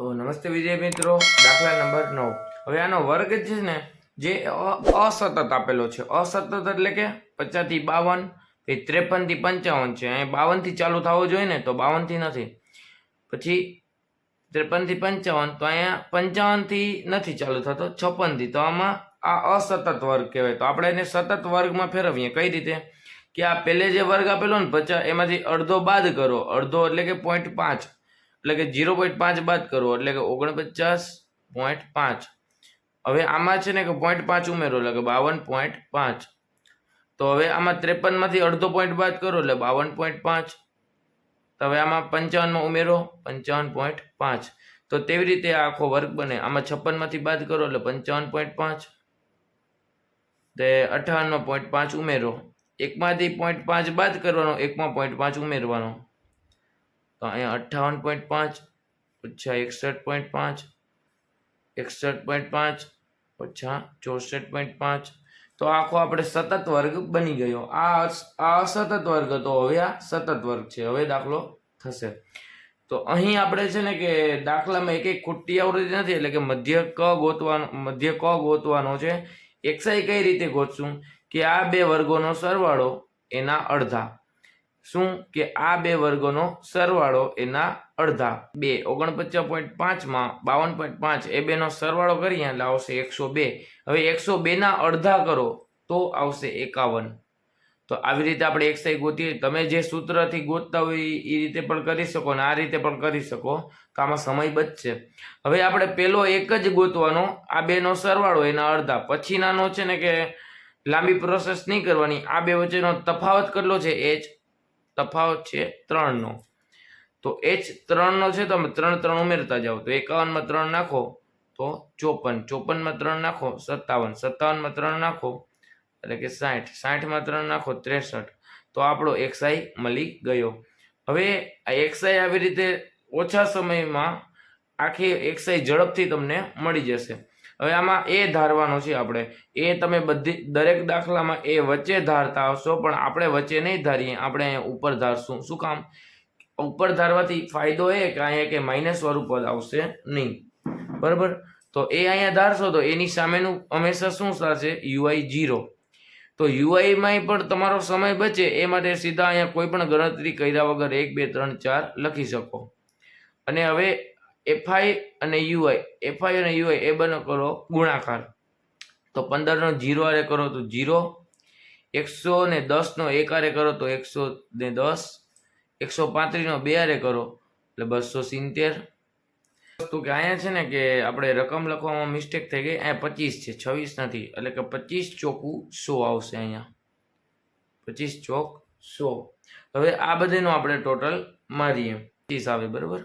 તો નમસ્તે વિજય મિત્રો, દાખલા નંબર નવ. હવે આનો વર્ગ છે ને, જે અસતત આપેલો છે. અસતત એટલે કે પચાસથી બાવન, પછી ત્રેપનથી પંચાવન છે. અહીં બાવનથી ચાલુ થવો જોઈએ ને, તો બાવનથી નથી. પછી ત્રેપનથી પંચાવન, તો અહીંયા પંચાવનથી નથી ચાલુ થતો, છપ્પનથી. તો આમાં આ અસતત વર્ગ કહેવાય. તો આપણે એને સતત વર્ગમાં ફેરવીએ. કઈ રીતે? કે આ પહેલે જે વર્ગ આપેલો ને, પચાસ, એમાંથી અડધો બાદ કરો. અડધો એટલે કે પોઈન્ટ પાંચ. એટલે કે ઝીરો પોઈન્ટ પાંચ બાદ કરો, એટલે કે ઓગણપચાસ પોઈન્ટ પાંચ. હવે આમાં છે ને કે પોઈન્ટ પાંચ ઉમેરો, એટલે કે બાવન પોઈન્ટ પાંચ. તો હવે આમાં ત્રેપનમાંથી અડધો પોઈન્ટ બાદ કરો, એટલે બાવન પોઈન્ટ પાંચ. તો હવે આમાં પંચાવનમાં ઉમેરો, પંચાવન પોઈન્ટ પાંચ. તો તેવી રીતે આખો વર્ગ બને. આમાં છપ્પનમાંથી બાદ કરો, એટલે પંચાવન પોઈન્ટ પાંચ. તે અઠાવનમાં પોઈન્ટ પાંચ ઉમેરો. એકમાંથી પોઈન્ટ પાંચ બાદ કરવાનો, એકમાં પોઈન્ટ પાંચ ઉમેરવાનો. તો અહીંયા અઠ્ઠાવન પોઈન્ટ પાંચ, ઓછા એકસઠ પોઈન્ટ પાંચ, એકસઠ પોઈન્ટ પાંચ, ઓછા ચોસઠ પોઈન્ટ પાંચ. તો આખો આપણે સતત વર્ગ બની ગયો. આ આ અસતત વર્ગ હતો. હવે આ સતત વર્ગ છે. હવે દાખલો થશે. તો અહીં આપણે છે ને કે દાખલામાં એક એક ખોટી આવૃત્તિ નથી, એટલે કે મધ્ય ક ગોતવાનો, મધ્ય ક ગોતવાનો છે. એક્સાઈ કઈ રીતે ગોતશું? કે આ બે વર્ગોનો સરવાળો એના અડધા. શું કે આ બે વર્ગોનો સરવાળો એના અડધા? બે. ઓગણપચાસ પોઈન્ટ પાંચમાં બાવન પોઈન્ટ પાંચ. એ બેનો સરવાળો કરીએ એટલે આવશે એકસો બે. હવે એકસો બેના અડધા કરો તો આવશે એકાવન. તો આવી રીતે આપણે એક્સાઈ ગોતીએ. તમે જે સૂત્રથી ગોતતા હોય એ રીતે પણ કરી શકો ને આ રીતે પણ કરી શકો. તો આમાં સમય બચશે. હવે આપણે પેલો એક જ ગોતવાનો. આ બેનો સરવાળો એના અડધા. પછીનાનો છે ને કે લાંબી પ્રોસેસ નહીં કરવાની. આ બે વચ્ચેનો તફાવત કેટલો છે? એચ તફાવત છે ત્રણનો. તો એચ ત્રણનો છે તમે ત્રણ ત્રણ ઉમેરતા જાઓ. તો એકાવનમાં ત્રણ નાખો તો ચોપન. ચોપનમાં ત્રણ નાખો, સત્તાવન. સત્તાવનમાં ત્રણ નાખો, એટલે કે સાઠ. સાઠમાં ત્રણ નાખો, ત્રેસઠ. તો આપણો એક્સઆઈ મળી ગયો. હવે આ એક્સઆઈ આવી રીતે ઓછા સમયમાં આખી એક્સઆઈ ઝડપથી તમને મળી જશે. હવે આમાં એ ધારવાનો છે આપણે. એ તમે બધી, દરેક દાખલામાં એ વચ્ચે ધારતા આવશો, પણ આપણે વચ્ચે નહીં ધારીએ, આપણે ઉપર ધારશું. શું કામ? ઉપર ધારવાથી ફાયદો એ કે અહીંયા કે માઇનસ વાળું પદ આવશે નહીં. બરાબર? તો એ અહીંયા ધારશો તો એની સામેનું હંમેશા શું થશે? યુઆઈ જીરો તો યુઆઈમાં પણ તમારો સમય બચે, એ માટે સીધા અહીંયા કોઈ પણ ગણતરી કર્યા વગર એક, બે, ત્રણ, ચાર લખી શકો. અને હવે એફઆઈ અને યુઆઈ એફઆઈ અને યુઆઈ એ બંને કરો ગુણાકાર. તો પંદરનો જીરો આરે કરો તો જીરો. એકસો ને દસનો એક આરે કરો તો એકસો ને દસ. એકસો પાંત્રીસનો બે આરે કરો એટલે બસો સિત્તેર. વસ્તુ કે અહીંયા છે ને કે આપણે રકમ લખવામાં મિસ્ટેક થઈ ગઈ, અહીંયા પચીસ છે, છવ્વીસ નથી. એટલે કે પચીસ ચોકું સો આવશે અહીંયા. પચીસ ચોક સો. હવે આ બધેનું આપણે ટોટલ મારીએ. પચીસ આવે, બરાબર?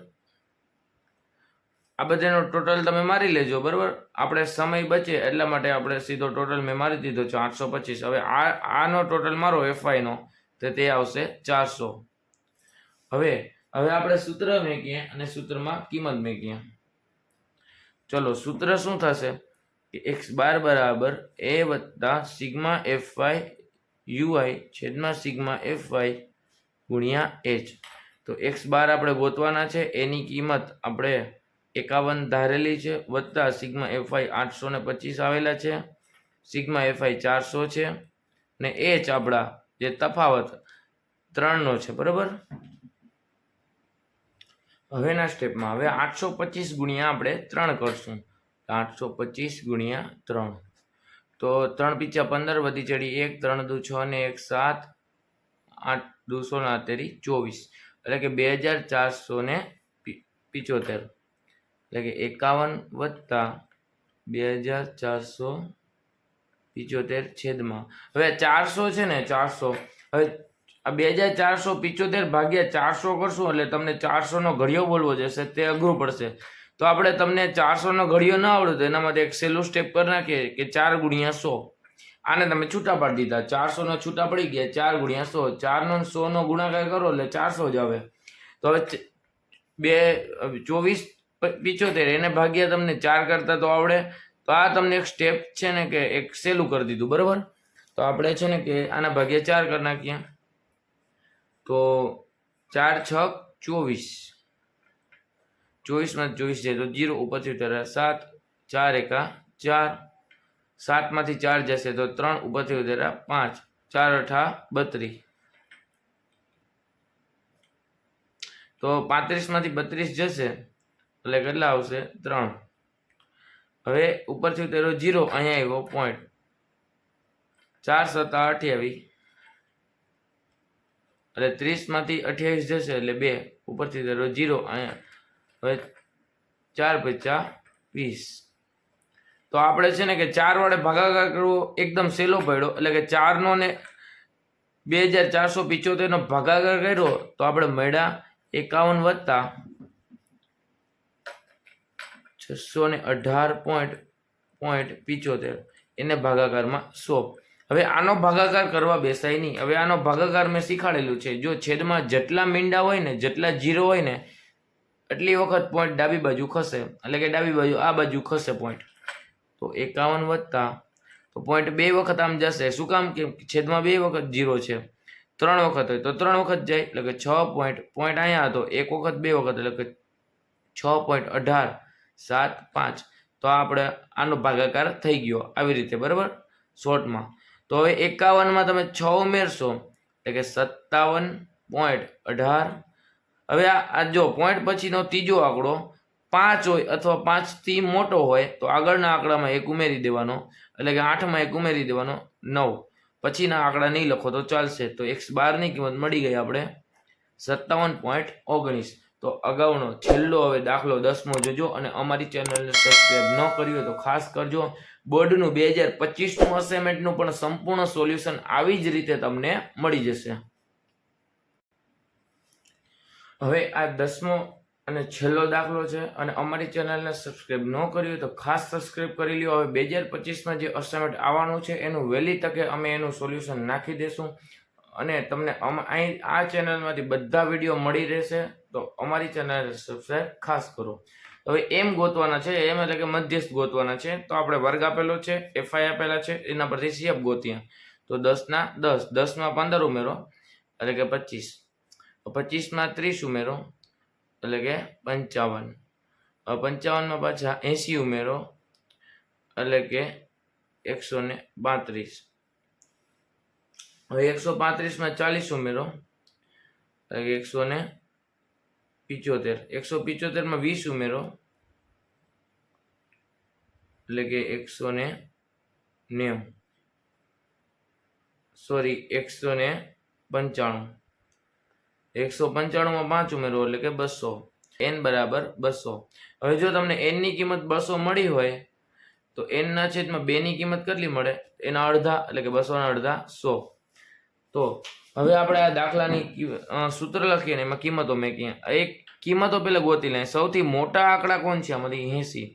આ બધાનો ટોટલ તમે મારી લેજો, બરાબર? આપણે સમય બચે એટલા માટે આપણે સીધો ટોટલ મેં મારી દીધો છે આઠસો પચીસ. હવે આ, આનો ટોટલ મારો એફઆઈનો તો તે આવશે ચારસો. હવે હવે આપણે સૂત્ર મેકીએ અને સૂત્રમાં કિંમત મેકીએ. ચલો, સૂત્ર શું થશે? કે એક્સ બાર બરાબર એ વત્તા સિગ્મા એફ વાય યુઆઈ છેદમાં સિગ્મા એફ વાય ગુણ્યા એચ તો એક્સ બાર આપણે ગોતવાના છે એની કિંમત આપણે એકાવન ધારેલી છે, વત્તા સિગ્મા એફઆઈ આઠસો ને પચીસ આવેલા છે, સિગ્મા એફઆઈ ચારસો છે, ને એ ચાબડા જે તફાવત ત્રણનો છે, બરાબર? હવેના સ્ટેપમાં, હવે આઠસો પચીસ ગુણ્યા આપણે ત્રણ કરશું. આઠસો પચીસ ગુણ્યા ત્રણ. તો ત્રણ પીચા પંદર વધી ચડી એક, ત્રણ દુ છ ને એક સાત, આઠ દુસો ને ચોવીસ. એટલે કે બે હજાર ચારસો ને પિચોતેર. એટલે કે એકાવન વત્તા બે હજાર ચારસો પિચોતેર છેદમાં. હવે ચારસો છે ને, ચારસો. હવે આ બે હજાર ચારસો પિચોતેર ભાગ્યા ચારસો કરશું એટલે તમને ચારસોનો ઘડિયો બોલવો જશે, તે અઘરું પડશે. તો આપણે તમને ચારસોનો ઘડિયો ન આવડે તો એના માટે એક સહેલું સ્ટેપ કરી નાખીએ કે ચાર ગુણ્યા સો. આને તમે છૂટા પાડી દીધા. ચારસોના છૂટા પડી ગયા, ચાર ગુણ્યા સો. ચારનો સોનો ગુણાકાર કરો એટલે ચારસો જ આવે. તો હવે બે, ચોવીસ પિચોતેર એને ભાગ્યા તમને ચાર કરતા તો આવડે. તો આ તમને એક સ્ટેપ છે ને કે એક સહેલું કરી દીધું, બરાબર? તો આપણે છે ને કે આના ભાગ્યા ચાર કરી નાખીએ. તો ચાર, છ, ચોવીસ. ચોવીસમાં ચોવીસ જાય તો જીરો, ઉપરથી ઉતારે સાત, ચાર એકા ચાર. સાતમાંથી ચાર જશે તો ત્રણ, ઉપરથી ઉતાર્યા પાંચ. ચાર, અઠા, બત્રીસ. તો પાંત્રીસમાંથી બત્રીસ જશે. એટલે કેટલા આવશે? ત્રણ. હવે ઉપરથી તેરો જીરો, અહીંયા આવ્યો પોઈન્ટ ચાર સત્તા અઠ્યાવીસ. એટલે ત્રીસમાંથી અઠ્યાવીસ જશે, એટલે બે. ઉપરથી તેરો જીરો, અહીંયા. હવે ચાર પચા વીસ. તો આપણે છે ને કે ચાર વડે ભાગાકાર કરવો એકદમ સહેલો પડ્યો, એટલે કે ચારનો ને બે હજાર ચારસો પિચોતેરનો ભાગાકાર કર્યો, તો આપણે મળ્યા એકાવન વત્તા છસો ને અઢાર પોઈન્ટ પોઈન્ટ પિચોતેર. એને ભાગાકારમાં સો. હવે આનો ભાગાકાર કરવા બેસાય નહીં. હવે આનો ભાગાકાર મેં શીખાડેલું છે. જો છેદમાં જેટલા મીંડા હોય ને, જેટલા જીરો હોય ને, એટલી વખત પોઈન્ટ ડાબી બાજુ ખસે. એટલે કે ડાબી બાજુ, આ બાજુ ખસે પોઈન્ટ તો એકાવન વત્તા, તો પોઈન્ટ બે વખત આમ જશે. શું કામ કે છેદમાં બે વખત જીરો છે? ત્રણ વખત હોય. તો ત્રણ વખત જાય, એટલે કે છ પોઈન્ટ પોઈન્ટ અહીંયા હતો. એક વખત, બે વખત, એટલે કે છ પોઈન્ટ અઢાર. સાત, પાંચ. તો આપણે આનો ભાગાકાર થઈ ગયો આવી રીતે, બરાબર? શોર્ટમાં. તો હવે એકાવનમાં તમે છ ઉમેરશો, એટલે કે સત્તાવન પોઈન્ટ અઢાર. હવે આ જો પોઈન્ટ પછીનો ત્રીજો આંકડો પાંચ હોય અથવા પાંચથી મોટો હોય, તો આગળના આંકડામાં એક ઉમેરી દેવાનો, એટલે કે આઠમાં એક ઉમેરી દેવાનો, નવ. પછીના આંકડા નહીં લખો તો ચાલશે. તો એકસો બારની કિંમત મળી ગઈ આપણે સત્તાવન પોઈન્ટ ઓગણીસ. તો અગાઉનો છેલ્લો હવે દાખલો દસમો જોજો અને અમારી ચેનલને સબસ્ક્રાઈબ ન કરી હોય તો ખાસ કરજો. બોર્ડનું બે હજાર પચીસનું અસાઇનમેન્ટનું પણ સંપૂર્ણ સોલ્યુશન આવી જ રીતે તમને મળી જશે. હવે આ દસમો અને છેલ્લો દાખલો છે અને અમારી ચેનલને સબસ્ક્રાઈબ ન કરી હોય તો ખાસ સબસ્ક્રાઈબ કરી લ્યો. હવે બે હજાર પચીસમાં જે અસાઇનમેન્ટ આવવાનું છે એનું વહેલી તકે અમે એનું સોલ્યુશન નાખી દઈશું અને તમને અહીં આ ચેનલમાંથી બધા વીડિયો મળી રહેશે, તો અમારી ચેનલને સબસ્ક્રાઈબ ખાસ કરો. હવે એમ ગોતવાના છે, એમ એટલે કે મધ્યસ્થ ગોતવાના છે. તો આપણે વર્ગ આપેલો છે એફઆઈ આપેલા છે, એના પરથી સીએફ ગોતીએ. તો દસના દસ, દસમાં પંદર ઉમેરો, એટલે કે પચીસ. પચીસમાં ત્રીસ ઉમેરો, એટલે કે પંચાવન. પંચાવનમાં પાછા એંસી ઉમેરો, એટલે કે એકસો ને હવે એકસો પાંત્રીસમાં ચાલીસ ઉમેરો. એકસો ને પિચોતેર. એકસો પિચોતેરમાં વીસ ઉમેરો. એટલે કે એકસો ને નેવું. સોરી એકસો ને પંચાણું. એકસો પંચાણુંમાં પાંચ ઉમેરો, એટલે કે બસો. એન બરાબર બસો. હવે જો તમને એનની કિંમત બસો મળી હોય, તો એનના છેદમાં બેની કિંમત કેટલી મળે? એના અડધા, એટલે કે બસોના અડધા સો. તો હવે આપણે આ દાખલાની સૂત્ર લખીએ ને એમાં કિંમતો મેકીએ. એક કિંમતો પેલા ગોતી લઈએ સૌથી મોટા આંકડા કોણ છે? આમાંથી એંસી.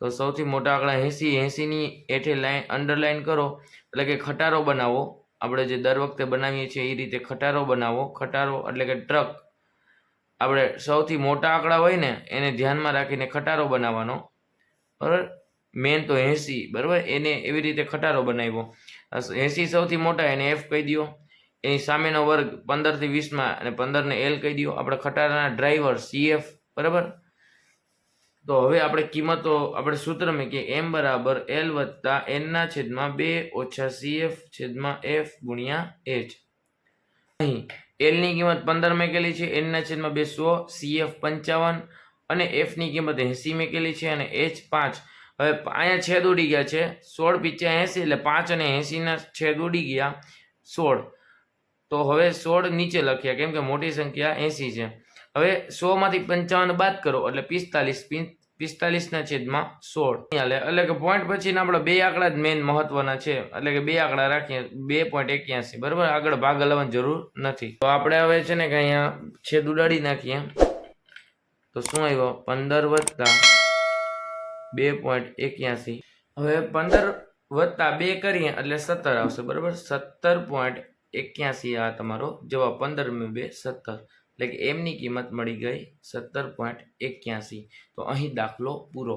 તો સૌથી મોટા આંકડા એંસી. એંસીની હેઠે લાઈન અંડરલાઈન કરો. એટલે કે ખટારો બનાવો. આપણે જે દર વખતે બનાવીએ છીએ એ રીતે ખટારો બનાવો. ખટારો એટલે કે ટ્રક. આપણે સૌથી મોટા આંકડા હોય ને એને ધ્યાનમાં રાખીને ખટારો બનાવવાનો. બરાબર? મેન તો એંસી. બરાબર? એને એવી રીતે ખટારો બનાવ્યો. એંસી સૌથી મોટા એને એફ કહી દો એની સામેનો વર્ગ પંદરથી વીસમાં અને પંદરને એલ કહી દો આપણે ખટારાના ડ્રાઈવર સીએફ બરાબર? તો હવે આપણે કિંમતો, આપણે સૂત્ર મૂકીએ. એમ બરાબર એલ વત્તા એનના છેદમાં બે ઓછા સીએફ છેદમાં એફ ગુણ્યા એચ અહીં એલની કિંમત પંદર મેકેલી છે. એનના છેદમાં બે સો સીએફ પંચાવન અને એફની કિંમત એંસી મેકેલી છે અને એચ પાંચ. હવે અહીંયા છેદ ઉડી ગયા છે. સોળ પીચા એંસી એટલે પાંચ અને એંસીના છેદ ઉડી ગયા સોળ. તો હવે સોળ નીચે લખ્યા, કેમ કે મોટી સંખ્યા એંસી છે. હવે સોમાંથી પંચાવન બાદ કરો, એટલે પિસ્તાલીસ પિસ્તાલીસના છેદમાં સોળ. એટલે કે પોઈન્ટ પછીના આપણે બે આંકડા જ મેઇન મહત્વના છે. એટલે કે બે આંકડા રાખીએ, બે પોઈન્ટ એક્યાસી. બરાબર? આગળ ભાગ હલાવવાની જરૂર નથી. તો આપણે હવે છે ને કે અહીંયા છેદ ઉડાડી નાખીએ. તો શું આવ્યો? પંદર વત્તા બે પોઈન્ટ એક્યાસી. હવે પંદર વત્તા બે કરીએ એટલે સત્તર આવશે, બરાબર? સત્તર પોઈન્ટ એક્યાસી આ તમારો જવાબ, પંદર બે સત્તર. એટલે કે એમની કિંમત મળી ગઈ સત્તર પોઈન્ટ એક્યાસી. તો અહીં દાખલો પૂરો.